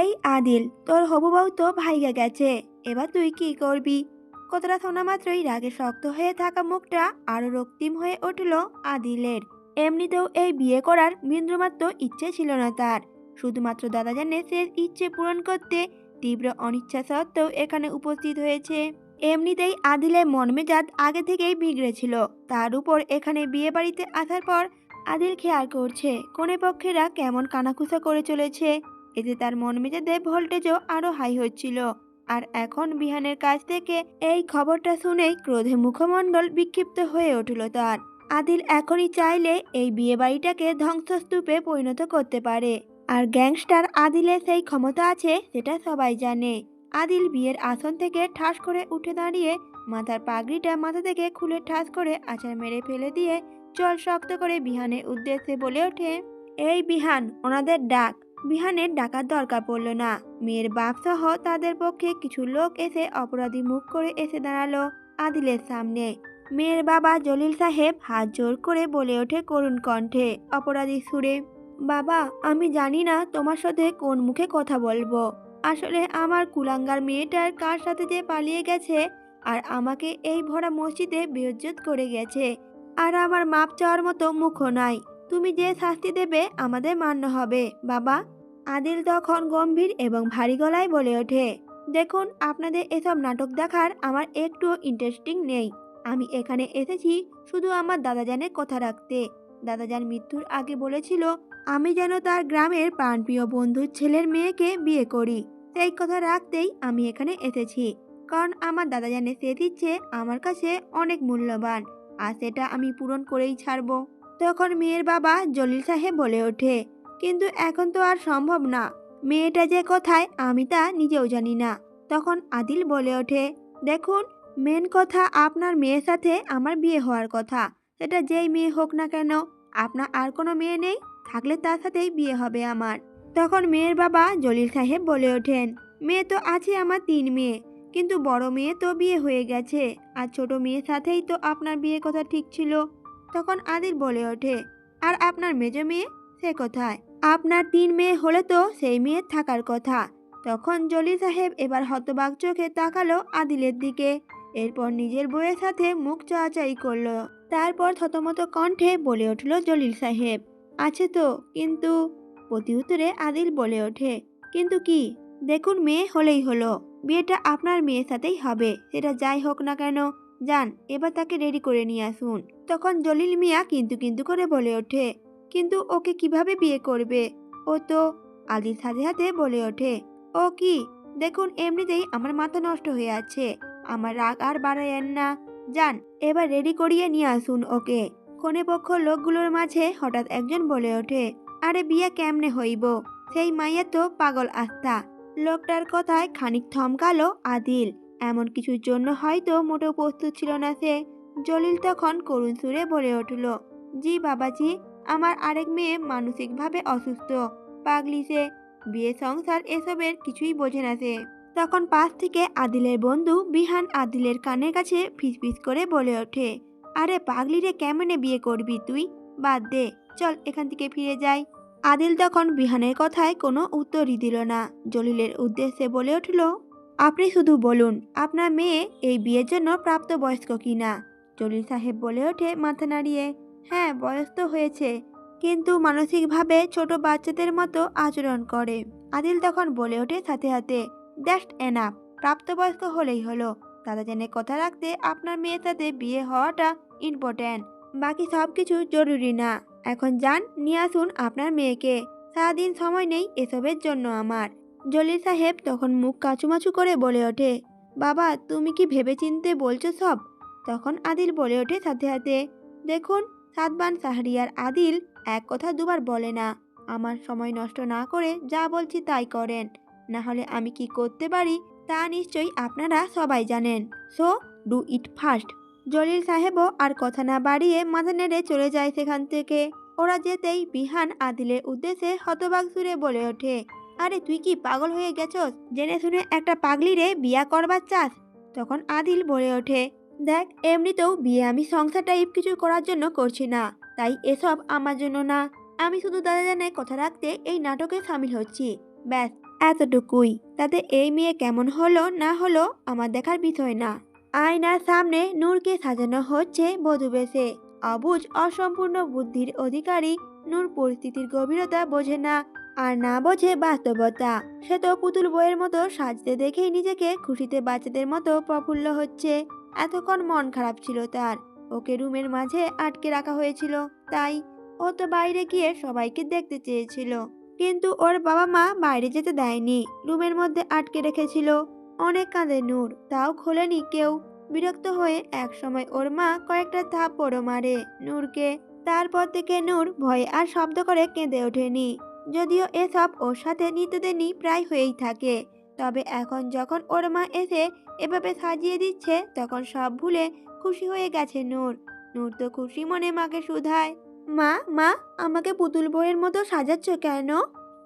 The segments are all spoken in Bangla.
এই আদিল, তোর হবু বউ তো ভাইগা গেছে, এবার তুই কি করবি? কথাটা শোনা মাত্রই রাগে শক্ত হয়ে থাকা মুখটা আরও রক্তিম হয়ে উঠল আদিলের। এমনিতেও এই বিয়ে করার বিন্দুমাত্র ইচ্ছে ছিল না তার। শুধুমাত্র দাদা জানে শেষ ইচ্ছে পূরণ করতে তীব্র অনিচ্ছা সত্ত্বেও এখানে উপস্থিত হয়েছে। এমনিতেই আদিলের মন মেজাজ আগে থেকেই বিগড়েছিল তার উপর এখানে বিয়ে বাড়িতে আসার পর আদিল খেয়াল করছে কোনে পক্ষেরা কেমন কানাকুসা করে চলেছে। এতে তার মন মেজাজে ভোল্টেজও আরও হাই হচ্ছিল। আর এখন বিহানের কাছ থেকে এই খবরটা শুনেই ক্রোধে মুখমণ্ডল বিক্ষিপ্ত হয়ে উঠল তার। আদিল এখনই চাইলে এই বিয়ে বাড়িটাকে ধ্বংসস্তূপে পরিণত করতে পারে। আর গ্যাংস্টার আদিলের সেই ক্ষমতা আছে, সেটা সবাই জানে। আদিল বিয়ের আসন থেকে ঠাস করে উঠে দাঁড়িয়ে মাথার পাগড়িটা মাথা থেকে খুলে ঠাস করে আচার মেরে ফেলে দিয়ে চল শক্ত করে বিহানের উদ্দেশ্যে বলে ওঠে, এই বিহান, ওনাদের ডাক। বিহানের ডাকার দরকার পড়ল না। মেয়ের বাপ সহ তাদের পক্ষে কিছু লোক এসে অপরাধী মুখ করে এসে দাঁড়াল আদিলের সামনে। মেয়ের বাবা জলিল সাহেব হাত জোর করে বলে ওঠে করুণ কণ্ঠে অপরাধী সুরে, বাবা, আমি জানি না তোমার সাথে কোন মুখে কথা বলব। আসলে আমার কুলাঙ্গার মেয়েটার কার সাথে যে পালিয়ে গেছে আর আমাকে এই ভরা মসজিদে বেজ্জত করে গেছে। আর আমার মাপ চাওয়ার মতো মুখও নাই। তুমি যে শাস্তি দেবে, আমাদের মান্য হবে। বাবা, আদিল তখন গম্ভীর এবং ভারী গলায় বলে ওঠে, দেখুন, আপনাদের এসব নাটক দেখার আমার একটুও ইন্টারেস্টিং নেই। আমি এখানে এসেছি শুধু আমার দাদাজানের কথা রাখতে। দাদাজান মৃত্যুর আগে বলেছিল, আমি যেন তার গ্রামের প্রাণপ্রিয় বন্ধুর ছেলের মেয়েকে বিয়ে করি। সেই কথা রাখতেই আমি এখানে এসেছি। কারণ আমার দাদাজানের সে দিচ্ছে আমার কাছে অনেক মূল্যবান, আর সেটা আমি পূরণ করেই ছাড়বো। তখন মেয়ের বাবা জলিল সাহেব বলে ওঠে, কিন্তু এখন তো আর সম্ভব না। মেয়েটা যে কোথায় আমি তা নিজেও জানি না। তখন আদিল বলে ওঠে, দেখুন, মেন কথা আপনার মেয়ের সাথে আমার বিয়ে হওয়ার কথা। সেটা যেই মেয়ে হোক না কেন, আপনার আর কোনো মেয়ে নেই, থাকলে তার সাথেই বিয়ে হবে আমার। তখন মেয়ের বাবা জলিল সাহেব বলে ওঠেন, মেয়ে তো আছে আমার তিন মেয়ে, কিন্তু বড় মেয়ে তো বিয়ে হয়ে গেছে, আর ছোট মেয়ের সাথেই তো আপনার বিয়ে কথা ঠিক ছিল। তখন আদিল বলে ওঠে, আর আপনার মেজ মেয়ে? সে কোথায়? আপনার তিন মেয়ে হলে তো সেই মেয়ের থাকার কথা। তখন জলি সাহেব এবার হতবাক চোখে তাকালো আদিলের দিকে। এরপর নিজের বউয়ের সাথে মুখ চাচাই করল। তারপর থতমত কণ্ঠে বলে উঠল জলিল সাহেব, আছে তো, কিন্তু প্রতি উত্তরে আদিল বলে ওঠে, কিন্তু কি? দেখুন মেয়ে হলেই হলো। বিয়েটা আপনার মেয়ের সাথেই হবে। সেটা যাই হোক না কেন যান, এবার তাকে রেডি করে নিয়ে আসুন। তখন জলিল মিয়া কিন্তু কিন্তু করে বলে ওঠে, কিন্তু ওকে কীভাবে বিয়ে করবে? ও তো আদিল সাথে সাথে বলে ওঠে, ও কি? দেখুন, এমনিতেই আমার মাথা নষ্ট হয়ে আছে। আমার রাগ আর বাড়ায়েন না। যান, এবার রেডি করিয়ে নিয়ে আসুন ওকে। কোনে পক্ষ লোকগুলোর মাঝে হঠাৎ একজন বলে ওঠে, আরে বিয়ে কেমনে হইব? সেই মাইয়া তো পাগল আস্থা। লোকটার কথায় খানিক থমকালো আদিল। এমন কিছুর জন্য হয়তো মোটেও প্রস্তুত ছিল না সে। জলিল তখন করুণ সুরে বলে উঠল, জি বাবাজি, আমার আরেক মেয়ে মানসিকভাবে অসুস্থ। পাগলি সে। বিয়ে সংসার এসবের কিছুই বোঝে না সে। তখন পাশ থেকে আদিলের বন্ধু বিহান আদিলের কানের কাছে ফিসফিস করে বলে ওঠে, আরে পাগলি রে, কেমনে বিয়ে করবি তুই? বাদ দে, চল এখান থেকে ফিরে যাই। আদিল তখন বিহানের কথায় কোনো উত্তরই দিল না। জলিলের উদ্দেশ্যে বলে উঠল আপনি শুধু বলুন, আপনার মেয়ে এই বিয়ের জন্য প্রাপ্তবয়স্ক কিনা? জলিল সাহেব বলে ওঠে মাথা নাড়িয়ে। হ্যাঁ বয়স তো হয়েছে, কিন্তু মানসিকভাবে ছোট বাচ্চাদের মতো আচরণ করে। আদিল তখন বলে ওঠে সাথে সাথে দ্যাট এনাফ, প্রাপ্তবয়স্ক হলেই হলো। দাদা জানে কথা রাখতে আপনার মেয়ের সাথে বিয়ে হওয়াটা ইম্পর্ট্যান্ট বাকি সব কিছু জরুরি না। এখন যান, নিয়ে আসুন আপনার মেয়েকে। সারাদিন সময় নেই এসবের জন্য আমার। জলিল সাহেব তখন মুখ কাচুমাচু করে বলে ওঠে, বাবা, তুমি কি ভেবেচিন্তে বলছো সব? তখন আদিল বলে ওঠে সাথে সাথে, দেখুন, সাতবান সাহরিয়ার আদিল এক কথা দুবার বলে না, আমার সময় নষ্ট না করে যা বলছি তাই করেন। না হলে আমি কি করতে পারি তা নিশ্চয়ই আপনারা সবাই জানেন। So, do it first Jalil সাহেবও আর কথা না বাড়িয়ে মাথা নেড়ে চলে যায় সেখান থেকে। ওরা যেতেই বিহান আদিলের উদ্দেশ্যে হতবাক সুরে বলে ওঠে আরে তুই কি পাগল হয়ে গেছস? জেনে শুনে একটা পাগলি রে বিয়া করবার চাস। তখন আদিল বলে ওঠে, দেখ, এমনিতেও বিয়ে আমি সংসার টাইপ কিছু করার জন্য করছি না। তাই এসব আমার জন্য না। আমি শুধু দাদা জানে কথা রাখতে এই নাটকে সামিল হচ্ছি। ব্যাস, এতটুকুই। তাতে এই মেয়ে কেমন হলো না হলো আমার দেখার বিষয় না। আয়নার সামনে নূরকে সাজানো হচ্ছে বধূ বেশে। অবুজ অসম্পূর্ণ বুদ্ধির অধিকারী নূর পরিস্থিতির গভীরতা বোঝে না। আর না বোঝে বাস্তবতা। সে তো পুতুল বইয়ের মতো সাজতে দেখেই নিজেকে খুশিতে বাচ্চাদের মতো প্রফুল্ল হচ্ছে। এতক্ষণ মন খারাপ ছিল তার। ওকে রুমের মাঝে আটকে রাখা হয়েছিল। তাই ও তো বাইরে গিয়ে সবাইকে দেখতে চেয়েছিল। কিন্তু ওর বাবা মা বাইরে যেতে দেয়নি। রুমের মধ্যে আটকে রেখেছিল। অনেক কাঁদে নূর। তাও খোলেনি কেউ। বিরক্ত হয়ে একসময় ওর মা কয়েকটা থাপ পড়ো মারে নূরকে। তারপর থেকে নূর ভয়ে আর শব্দ করে কেঁদে ওঠেনি। যদিও এসব ওর সাথে নিত্যদিনই প্রায় হয়েই থাকে। তবে এখন যখন ওর মা এসে এভাবে সাজিয়ে দিচ্ছে, তখন সব ভুলে খুশি হয়ে গেছে নূর। নূর তো খুশি মনে মাকে শুধায়। মা মা, আমাকে পুতুল বইয়ের মতো সাজাচ্ছ কেন?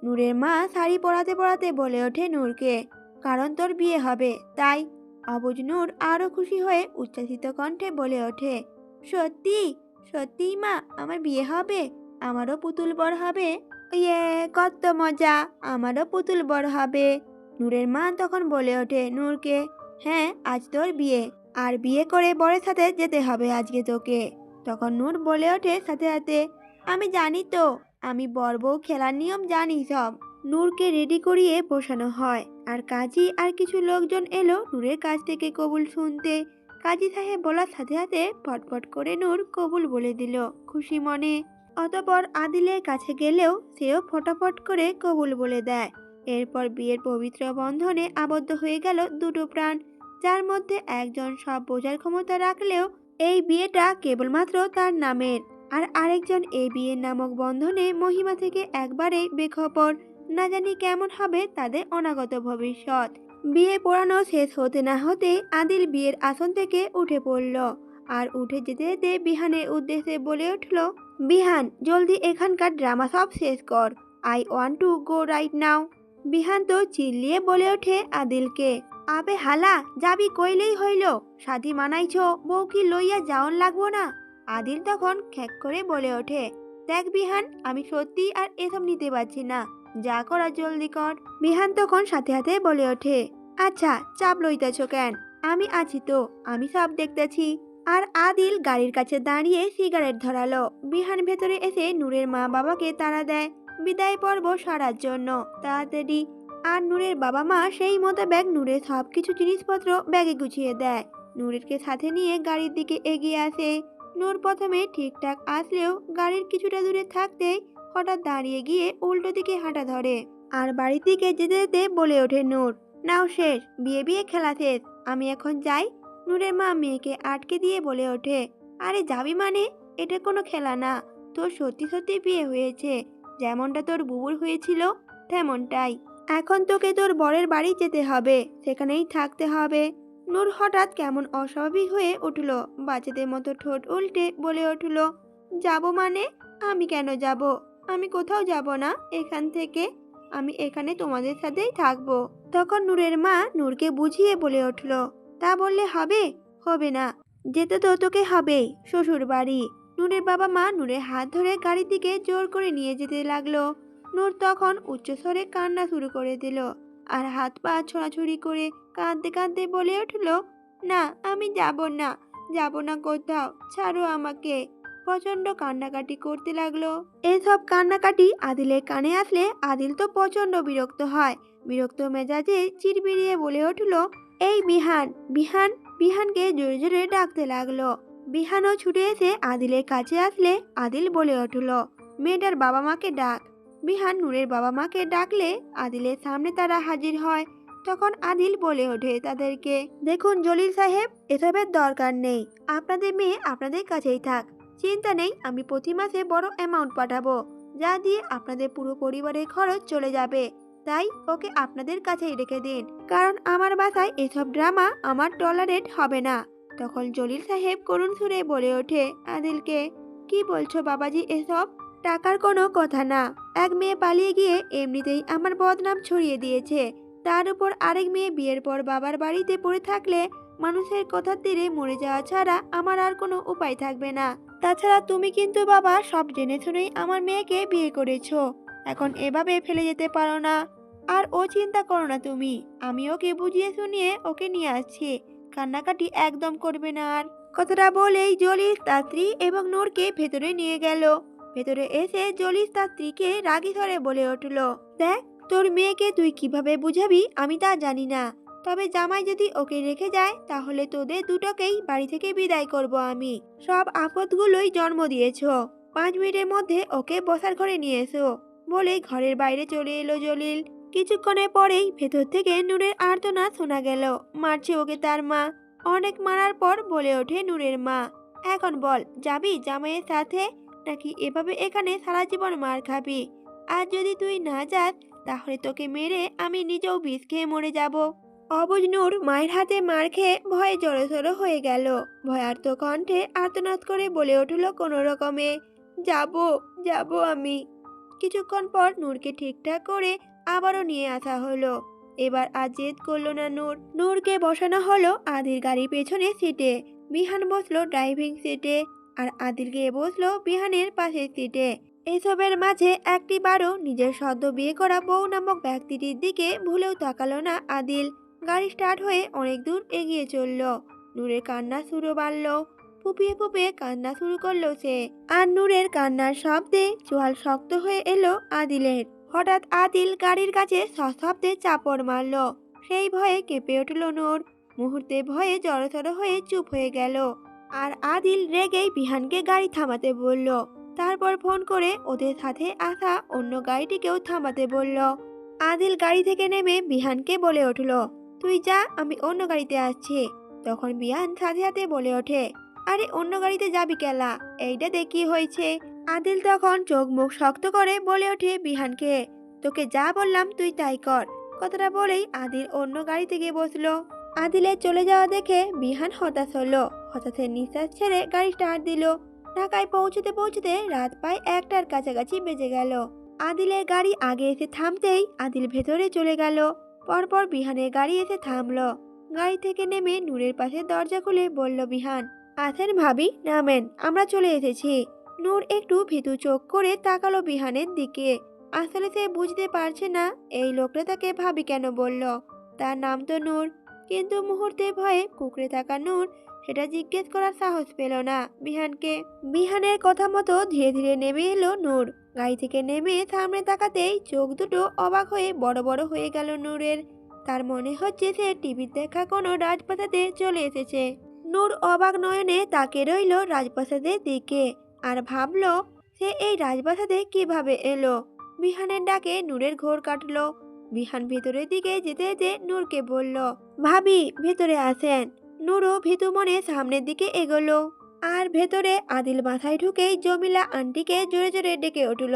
নূরের মা শাড়ি পরাতে পরাতে বলে ওঠে নূরকে, কারণ তোর বিয়ে হবে, তাই? অবুজ নূর আরও খুশি হয়ে উচ্ছ্বাসিত কণ্ঠে বলে ওঠে, সত্যি? সত্যি মা, আমার বিয়ে হবে? আমারও পুতুল বর হবে? ইয়ে কত মজা, আমারও পুতুল বর হবে। নূরের মা তখন বলে ওঠে, নূরকে হ্যাঁ আজ তোর বিয়ে। আর বিয়ে করে বরের সাথে যেতে হবে আজকে তোকে। তখন নূর বলে ওঠে সাথে সাথে, আমি জানি তো, আমি বর বউ খেলার নিয়ম জানি সব। নূরকে রেডি করিয়ে বসানো হয়। আর কাজী আর কিছু লোকজন এলো নূরের কাছ থেকে কবুল শুনতে। কাজী সাহেব বলার সাথে সাথে ফটফট করে নূর কবুল বলে দিল, খুশি মনে। অতপর আদিলের কাছে গেলেও সেও ফটাফট করে কবুল বলে দেয়। এরপর বিয়ের পবিত্র বন্ধনে আবদ্ধ হয়ে গেল দুটো প্রাণ, যার মধ্যে একজন সব বোঝার ক্ষমতা রাখলেও এই বিয়েটা কেবলমাত্র তার নামের। আর আরেকজন এই বিয়ের নামক বন্ধনে মহিমা থেকে একবারেই বেখবর। না জানি কেমন হবে তাদের অনাগত ভবিষ্যৎ। বিয়ে পড়ানো শেষ হতে না হতে আদিল বিয়ের আসন থেকে উঠে পড়ল। আর উঠে যেতে যেতে বিহানের উদ্দেশ্যে বলে উঠল বিহান, জলদি এখানকার ড্রামা সব শেষ কর। I want to go right now. Bihan তো চিল্লিয়ে বলে ওঠে আদিলকে। আবে হালা, যাবি কইলেই হইল। সাথী মানাইছ, বউ কি লইয়া যাওন লাগবো না? আদিল তখন খ্যাক করে বলে ওঠে, দেখ বিহান, আমি সত্যি আর এসব নিতে পারছি না। যা করা জলদি কর। বিহান তখন সাথে সাথে বলে ওঠে আচ্ছা চাপ লইতেছ কেন? আমি আছি তো, আমি সব দেখতেছি। আর আদিল গাড়ির কাছে দাঁড়িয়ে সিগারেট ধরালো। বিহান ভেতরে এসে নূরের মা বাবাকে তারা দেয়। বিদায় পর্ব সারার জন্য। তাড়াতাড়ি। আর নূরের বাবা মা সেই মোতাবেক নূরের সব কিছু জিনিসপত্র ব্যাগে গুছিয়ে দেয়। নূরেরকে সাথে নিয়ে গাড়ির দিকে এগিয়ে আসে। নূর প্রথমে ঠিকঠাক আসলেও গাড়ির কিছুটা দূরে থাকতেই হঠাৎ দাঁড়িয়ে গিয়ে উল্টো দিকে হাঁটা ধরে। আর বাড়ির দিকে যেতে যেতে বলে ওঠে নূর, নাও শেষ বিয়ে বিয়ে খেলা শেষ, আমি এখন যাই। নূরের মা মেয়েকে আটকে দিয়ে বলে ওঠে, আরে যাবি মানে? এটা কোনো খেলা না। তোর সত্যি সত্যি বিয়ে হয়েছে। যেমনটা তোর বুবুর হয়েছিল, তেমনটাই। এখন তোকে তোর বরের বাড়ি যেতে হবে। সেখানেই থাকতে হবে। নূর হঠাৎ কেমন অস্বাভাবিক হয়ে উঠল। বাচ্চাদের মতো ঠোঁট উল্টে বলে উঠল, যাব মানে? আমি কেন যাব? আমি কোথাও যাব না? এখান থেকে? আমি এখানে তোমাদের সাথেই থাকব। তখন নূরের মা নূরকে বুঝিয়ে বলে উঠল তা বললে হবে? হবে না। যেতে তো তোকে হবেই শ্বশুর বাড়ি নূরের বাবা মা নূরের হাত ধরে গাড়ির দিকে জোর করে নিয়ে যেতে লাগল। নূর তখন উচ্চস্বরে কান্না শুরু করে দিল আর হাত পা ছোড়াছুড়ি করে কাঁদতে কাঁদতে বলে উঠল, না, আমি যাব না। যাব না কোথাও। ছাড়ো আমাকে। প্রচণ্ড কান্নাকাটি করতে লাগল। এসব কান্নাকাটি আদিলের কানে আসলে আদিল তো প্রচণ্ড বিরক্ত হয়। বিরক্ত মেজাজে চিরবিড়িয়ে বলে উঠল এই বিহান বিহান, বিহানকে জোরে জোরে ডাকতে লাগল। বিহানও ছুটে এসে আদিলের কাছে আসলে আদিল বলে উঠল, মেয়েটার বাবা মাকে ডাক। বিহান নূরের বাবা মাকে ডাকলে আদিলের সামনে তারা হাজির হয়। তখন আদিল বলে ওঠে তাদেরকে, দেখুন জলিল সাহেব, এসবের দরকার নেই। আপনাদের মেয়ে আপনাদের কাছেই থাক। চিন্তা নেই, আমি প্রতি মাসে বড় অ্যামাউন্ট পাঠাবো। যা দিয়ে আপনাদের পুরো পরিবারের খরচ চলে যাবে। তাই ওকে আপনাদের কাছেই রেখে দিন। কারণ আমার বাসায় এসব ড্রামা আমার টলারেট হবে না। তখন জলিল সাহেব করুণ সুরে বলে ওঠে, আদিলকে, কি বলছো বাবাজি এসব? টাকার কোনো কথা না। এক মেয়ে পালিয়ে গিয়ে এমনিতেই আমার বদনাম ছড়িয়ে দিয়েছে। তার উপর আরেক মেয়ে বিয়ের পর বাবার বাড়িতে পড়ে থাকলে মানুষের কথার তীরে মরে যাওয়া ছাড়া আমার আর কোনো উপায় থাকবে না। তাছাড়া তুমি কিন্তু বাবা সব জেনে শুনেই আমার মেয়েকে বিয়ে করেছ। এখন এভাবে ফেলে যেতে পারো না। আর ও চিন্তা করো না তুমি। আমি ওকে বুঝিয়ে শুনিয়ে ওকে নিয়ে আসছি। কান্নাকাটি একদম করবে না আর। কথাটা বলেই জলিস তার স্ত্রী এবং নূরকে ভেতরে নিয়ে গেল। ভেতরে এসে জলিস তার স্ত্রীকে রাগি ধরে বলে উঠল, দেখ, তোর মেয়েকে তুই কীভাবে বুঝাবি আমি তা জানি না। তবে জামাই যদি ওকে রেখে যায়, তাহলে তোদের দুটোকেই বাড়ি থেকে বিদায় করব আমি। সব আপদগুলোই জন্ম দিয়েছ। পাঁচ মিনিটের মধ্যে ওকে বসার ঘরে নিয়ে এসো। বলে ঘরের বাইরে চলে এলো জলিল। কিছুক্ষণের পরেই ভেতর থেকে নূরের আর্তনা শোনা গেল। মারছে ওকে তার মা। অনেক মারার পর বলে ওঠে নূরের মা। এখন বল, যাবি জামাইয়ের সাথে? নাকি এভাবে এখানে সারা জীবন মার খাবি? আর যদি তুই না যাস, তাহলে তোকে মেরে আমি নিজেও বিষ খেয়ে মরে যাব। অবুজ নূর মায়ের হাতে মার খেয়ে ভয়ে জড়সড় হয়ে গেল। ভয়ার্ত কণ্ঠে আর্তনাদ করে বলে উঠল কোনো রকমে যাব যাব আমি। কিছুক্ষণ পর নূরকে ঠিকঠাক করে আবারও নিয়ে আসা হলো। এবার আর জেদ করল না নূর। নূরকে বসানো হলো আদির গাড়ির পেছনে সিটে। বিহান বসল ড্রাইভিং সিটে আর আদিলকে বসল বিহানের পাশের সিটে। এসবের মাঝে একটি বারও নিজের সদ্য বিয়ে করা বউ নামক ব্যক্তিটির দিকে ভুলেও তাকালো না আদিল। গাড়ি স্টার্ট হয়ে অনেক দূর এগিয়ে চলল। নূরের কান্না শুরু বাড়ল। ফুপিয়ে ফুপিয়ে কান্না শুরু করল সে। আর নূরের কান্নার শব্দে চোয়াল শক্ত হয়ে এলো আদিলের। হঠাৎ আদিল গাড়ির কাছে সশব্দে চাপড় মারল। সেই ভয়ে কেঁপে উঠল নূর। মুহূর্তে ভয়ে জড়সড় হয়ে চুপ হয়ে গেল। আর আদিল রেগেই বিহানকে গাড়ি থামাতে বলল। তারপর ফোন করে ওদের সাথে আসা অন্য গাড়িটিকেও থামাতে বলল। আদিল গাড়ি থেকে নেমে বিহানকে বলে উঠল, তুই যা, আমি অন্য গাড়িতে আসছি। তখন বিহান সাথে সাথে বলে ওঠে, আরে, অন্য গাড়িতে যাবি কেলা? এইটা দেখি হয়েছে। আদিল তখন চোখ মুখ শক্ত করে বলে ওঠে, বিহানকে, তোকে যা বললাম তুই তাই কর। কথাটা বলেই আদিল অন্য গাড়িতে গিয়ে বসল। আদিলের চলে যাওয়া দেখে বিহান হতাশ হলো। হতাশের নিঃশ্বাস ছেড়ে গাড়ি স্টার্ট দিল। ঢাকায় পৌঁছতে পৌঁছতে রাত প্রায় একটার কাছাকাছি বেজে গেল। আদিলের গাড়ি আগে এসে থামতেই আদিল ভেতরে চলে গেল। পরপর বিহানের গাড়ি এসে থামলো। গাড়ি থেকে নেমে নূরের পাশে দরজা খুলে বলল, বিহান আসেন ভাবি, নামেন, আমরা চলে এসেছি। নূর একটু ভীতু চোখ করে তাকালো বিহানের দিকে। আসলে সে বুঝতে পারছে না, এই লোকটা তাকে ভাবি কেন বলল? তার নাম তো নূর। কিন্তু মুহূর্তে ভয়ে কুকড়ে থাকা নূর সেটা জিজ্ঞেস করার সাহস পেল না বিহানকে। বিহানের কথা মতো ধীরে ধীরে নেমে এলো নূর। গাড়ি থেকে নেমে সামনে তাকাতেই চোখ দুটো অবাক হয়ে বড় বড় হয়ে গেল নূরের। তার মনে হচ্ছে সে টিভির দেখা কোনো রাজপ্রাসাদে চলে এসেছে। নূর অবাক নয়নে তাকে রইল রাজপ্রাসাদের দিকে। আর ভাবলো, সে এই রাজপ্রাসাদে কীভাবে এলো? বিহানের ডাকে নূরের ঘোর কাটলো। বিহান ভেতরের দিকে যেতে যেতে নূরকে বলল, ভাবি, ভেতরে আসেন নূরও ভীতু মনে সামনের দিকে এগোলো। আর ভেতরে আদিল বাসায় ঢুকেই জমিলা আন্টিকে জোরে জোরে ডেকে উঠল।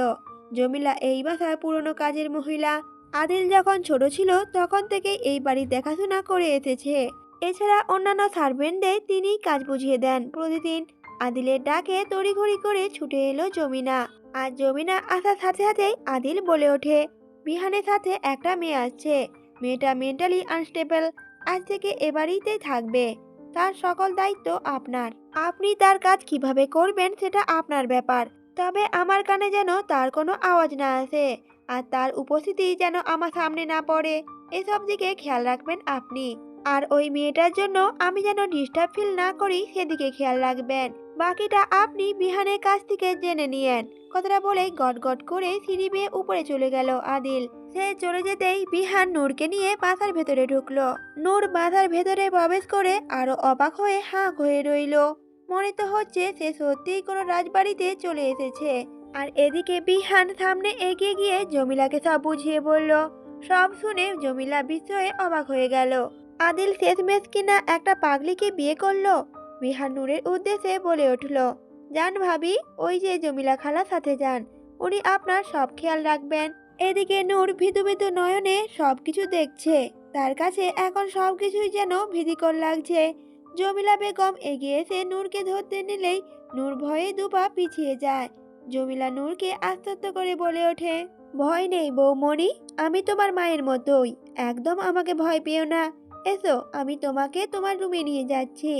জমিলা এই বাসার পুরনো কাজের মহিলা। আদিল যখন ছোট ছিল, তখন থেকে এই বাড়ি দেখাশোনা করে এসেছে। এছাড়া অন্যান্য সার্ভেন্টদের তিনিই কাজ বুঝিয়ে দেন প্রতিদিন। আদিলের ডাকে তড়িঘড়ি করে ছুটে এলো জমিনা। আর জমিনা আসার সাথে সাথেই আদিল বলে ওঠে, বিহানের সাথে একটা মেয়ে আসছে। মেয়েটা মেন্টালি আনস্টেবল আজ থেকে এ থাকবে। তার সকল দায়িত্ব আপনার। আপনি তার কাজ কীভাবে করবেন সেটা আপনার ব্যাপার। তবে আমার কানে যেন তার কোনো আওয়াজ না আসে। আর তার উপস্থিতি যেন আমার সামনে না পড়ে। এসব দিকে খেয়াল রাখবেন আপনি। আর ওই মেয়েটার জন্য আমি যেন ডিস্টার্ব ফিল না করি সেদিকে খেয়াল রাখবেন। বাকিটা আপনি বিহানের কাছ থেকে জেনে নিয়েন। কথাটা বলে গট গট করে সিঁড়ি বেয়ে উপরে চলে গেল আদিল। সে চলে যেতেই বিহান নূরকে নিয়ে বাসার ভেতরে ঢুকলো। নূর বাসার ভেতরে প্রবেশ করে আরও অবাক হয়ে হাঁক হয়ে রইল। মনে তো হচ্ছে সে সত্যিই কোনো রাজবাড়িতে চলে এসেছে। আর এদিকে বিহান সামনে এগিয়ে গিয়ে জমিলাকে সব বুঝিয়ে বলল, সব শুনে জমিলা বিস্ময়ে অবাক হয়ে গেল। আদিল শেষমেশ কিনা একটা পাগলিকে বিয়ে করল? বিহান নূরের উদ্দেশ্যে বলে উঠল, যান ভাবি, ওই যে জমিলা খালা সাথে যান। উনি আপনার সব খেয়াল রাখবেন। এদিকে নূর ভীতু ভীতু নয়নে সবকিছু দেখছে। তার কাছে এখন সবকিছুই যেন ভীতিকর লাগছে। জমিলা বেগম এগিয়ে এসে নূরকে ধরতে নিলেই নূর ভয়ে দুপা পিছিয়ে যায়। জমিলা নূরকে আস্তস্ত করে বলে ওঠে, ভয় নেই বৌমণি, আমি তোমার মায়ের মতোই। একদম আমাকে ভয় পেও না। এসো, আমি তোমাকে তোমার রুমে নিয়ে যাচ্ছি।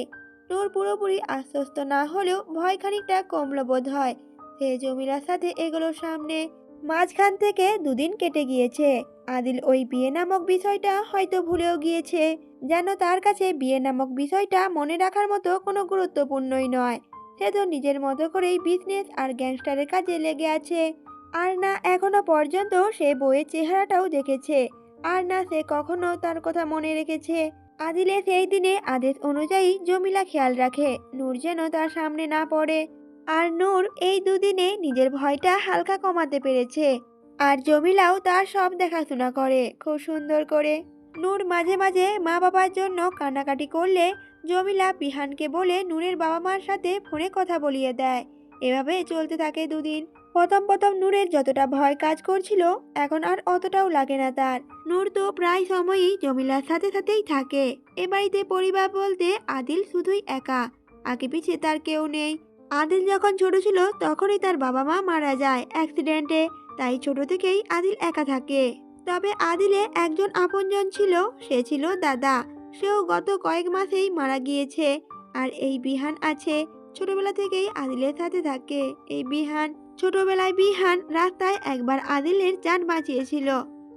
নূর পুরোপুরি আশ্বস্ত না হলেও ভয় খানিকটা কমলো বোধ হয়। সে জমিলার সাথে এগুলো সামনে। মাঝখান থেকে দুদিন কেটে গিয়েছে। আদিল ওই বিয়ে নামক বিষয়টা হয়তো ভুলেও গিয়েছে। যেন তার কাছে বিয়ে নামক বিষয়টা মনে রাখার মতো কোনো গুরুত্বপূর্ণই নয়। সে তো নিজের মতো করেই বিজনেস আর গ্যাংস্টারের কাজে লেগে আছে। আর না এখনও পর্যন্ত সে বইয়ের চেহারাটাও দেখেছে। আর না সে কখনো তার কথা মনে রেখেছে। আদিলে সেই দিনে আদেশ অনুযায়ী জমিলা খেয়াল রাখে। নূর যেন তার সামনে না পড়ে। আর নূর এই দুদিনে নিজের ভয়টা হালকা কমাতে পেরেছে। আর জমিলাও তার সব দেখাশোনা করে, খুব সুন্দর করে। নূর মাঝে মাঝে মা বাবার জন্য কান্নাকাটি করলে জমিলা বিহানকে বলে নূরের বাবা মার সাথে ফোনে কথা বলিয়ে দেয়। এভাবে চলতে থাকে দুদিন। প্রথম প্রথম নূরের যতটা ভয় কাজ করছিল, এখন আর অতটাও লাগে না তার। নূর তো প্রায় সময়ই জমিলার সাথে সাথেই থাকে। এ বাড়িতে পরিবার বলতে আদিল শুধুই একা। আগে পিছে তার কেউ নেই। আদিল যখন ছোট ছিল, তখনই তার বাবা মা মারা যায় অ্যাক্সিডেন্টে তাই ছোট থেকেই আদিল একা থাকে। তবে আদিলে একজন আপনজন ছিল, সে ছিল দাদা। সেও গত কয়েক মাসেই মারা গিয়েছে। আর এই বিহান আছে, ছোটবেলা থেকেই আদিলের সাথে থাকে। এই বিহান ছোটবেলায় বিহান রাস্তায় একবার আদিলের যান বাঁচিয়েছিল।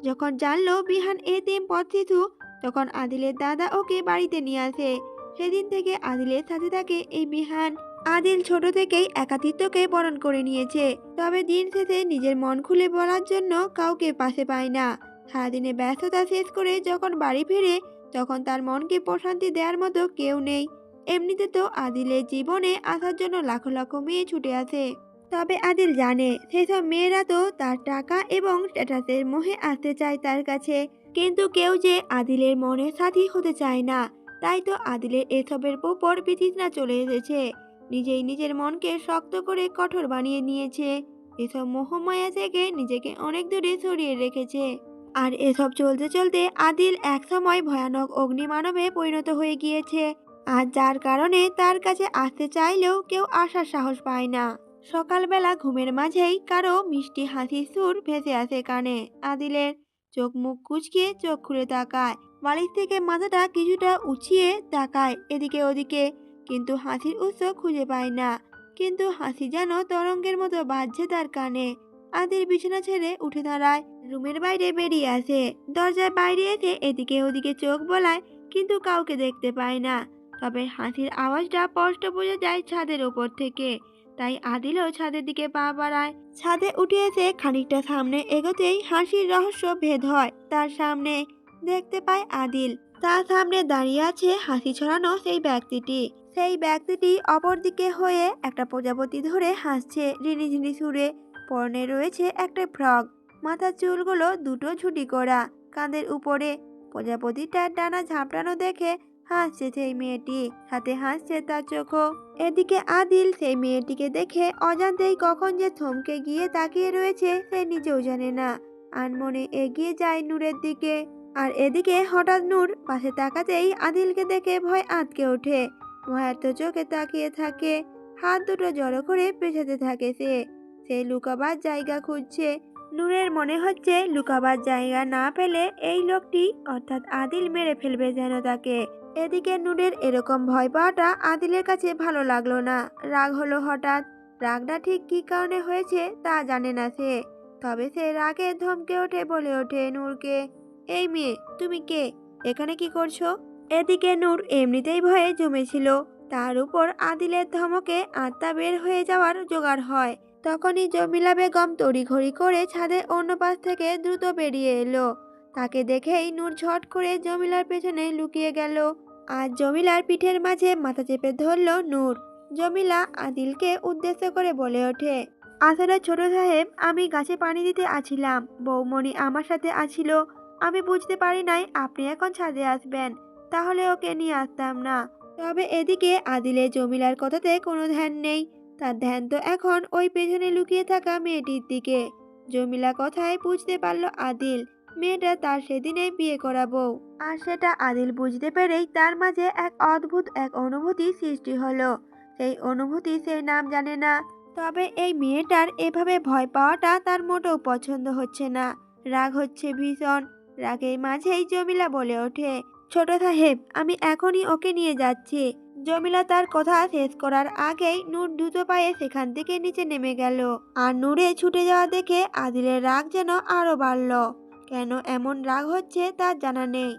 যখন জানলো বিহান এতিম পথ শিশু তখন আদিলের দাদা ওকে বাড়িতে নিয়ে আসে। সেদিন থেকে আদিলের সাথে থাকে এই বিহান। আদিল ছোট থেকেই একাতিত্বকে বরণ করে নিয়েছে। তবে দিন শেষে নিজের মন খুলে বলার জন্য কাউকে পাশে পায় না। সারাদিনে ব্যস্ততা শেষ করে যখন বাড়ি ফিরে, তখন তার মনকে প্রশান্তি দেওয়ার মতো কেউ নেই। এমনিতে তো আদিলের জীবনে আসার জন্য লাখো লাখো মেয়ে ছুটে আসে। তবে আদিল জানে, সেসব মেয়েরা তো তার টাকা এবং স্ট্যাটাসের মোহে আসতে চায় তার কাছে। কিন্তু কেউ যে আদিলের মনের সাথী হতে চায় না, তাই তো আদিলের এসবের ওপর বিতৃষ্ণা চলে এসেছে। নিজেই নিজের মনকে শক্ত করে কঠোর বানিয়ে নিয়েছে। এসব মোহমায়া থেকে নিজেকে অনেক দূরে সরিয়ে রেখেছে। আর এসব চলতে চলতে আদিল একসময় ভয়ানক অগ্নিমানবে পরিণত হয়ে গিয়েছে। আর যার কারণে তার কাছে আসতে চাইলেও কেউ আসার সাহস পায় না। সকালবেলা ঘুমের মাঝেই কারও মিষ্টি হাসির সুর ভেসে আসে কানে। আদিলের চোখ মুখ কুচকিয়ে চোখ খুলে তাকায়। বালিশ থেকে মাথাটা কিছুটা উঁচিয়ে তাকায় এদিকে ওদিকে, কিন্তু হাসির উৎস খুঁজে পায় না। কিন্তু হাসি যেন তরঙ্গের মতো বাজছে তার কানে। আদির বিছানা ছেড়ে উঠে দাঁড়ায়, রুমের বাইরে বেরিয়ে আসে। দরজার বাইরে এসে এদিকে ওদিকে চোখ বলায়, কিন্তু কাউকে দেখতে পায় না। তবে হাসির আওয়াজটা স্পষ্ট বোঝা যায় ছাদের ওপর থেকে। তাই আদিলও ছাদের দিকে পা বাড়ায়। ছাদে উঠে এসে খানিকটা সামনে এগোতেই হাসির রহস্য ভেদ হয়। তার সামনে দেখতে পায় আদিল। তার সামনে দাঁড়িয়ে আছে হাসি ছড়ানো সেই ব্যক্তিটি। সেই ব্যক্তিটি অপরদিকে হয়ে একটা প্রজাপতি ধরে হাসছে। রিনিঝিনি সুরে পরনে রয়েছে একটা ফ্রক। মাথার চুলগুলো দুটো ঝুটি করা। কাঁধের উপরে প্রজাপতিটার ডানা ঝাপটানো দেখে হাসছে সেই মেয়েটি সাথে হাসছে তার চোখও। এদিকে আদিল সেই মেয়েটিকে দেখে অজান্তেই কখন যে থমকে গিয়ে তাকিয়ে রয়েছে সে নিজেও জানে না। আনমনে এগিয়ে যায় নূরের দিকে আর এদিকে হঠাৎ নূর পাশে তাকাতেই আদিলকে দেখে ভয় আটকে ওঠে। ভয়ার্ত চোখে তাকিয়ে থাকে, হাত দুটো জড়ো করে পেছাতে থাকে সে। সে লুকাবার জায়গা খুঁজছে নূরের মনে হচ্ছে লুকাবার জায়গা না পেলে এই লোকটি অর্থাৎ আদিল মেরে ফেলবে যেন তাকে। এদিকে নূরের এরকম ভয় পাওয়াটা আদিলের কাছে ভালো লাগল না। রাগ হলো হঠাৎ। রাগটা ঠিক কী কারণে হয়েছে তা জানে না সে। তবে সে রাগে ধমকে ওঠে বলে ওঠে নূরকে। এই মেয়ে, তুমি কে? এখানে কি করছ? এদিকে নূর এমনিতেই ভয়ে জমেছিল। তার উপর আদিলের ধমকে আত্মা বের হয়ে যাওয়ার জোগাড় হয়। তখনই জমিলা বেগম তড়িঘড়ি করে ছাদের অন্য পাশ থেকে দ্রুত বেরিয়ে এলো। তাকে দেখেই নূর ঝট করে জমিলার পেছনে লুকিয়ে গেল। আর জমিলার পিঠের মাঝে মাথা চেপে ধরল নূর। জমিলা আদিলকে উদ্দেশ্য করে বলে ওঠে, আসলে ছোট সাহেব, আমি গাছে পানি দিতে আছিলাম। বৌমণি আমার সাথে আছিল। আমি বুঝতে পারি নাই আপনি এখন ছাদে আসবেন। তাহলে ওকে নিয়ে আসতাম না। তবে এদিকে আদিলে জমিলার কথাতে কোনো ধ্যান নেই। তার ধ্যান তো এখন ওই পেছনে লুকিয়ে থাকা মেয়েটির দিকে। জমিলা কথায় বুঝতে পারল আদিল, মেয়েটা তার সেদিনে বিয়ে করাবো। আর সেটা আদিল বুঝতে পেরেই তার মাঝে এক অদ্ভুত এক অনুভূতি সৃষ্টি হলো। সেই অনুভূতি সেই নাম জানে না। তবে এই মেয়েটার এভাবে ভয় পাওয়াটা তার মোটেও পছন্দ হচ্ছে না। রাগ হচ্ছে ভীষণ। রাগের মাঝেই জমিলা বলে ওঠে, ছোট সাহেব, আমি এখনই ওকে নিয়ে যাচ্ছি। জমিলা তার কথা শেষ করার আগেই নূর দ্রুত পায়ে সেখান থেকে নিচে নেমে গেল। আর নূরে ছুটে যাওয়া দেখে আদিলের রাগ যেন আরও বাড়ল। কেন এমন রাগ হচ্ছে তা জানা নেই।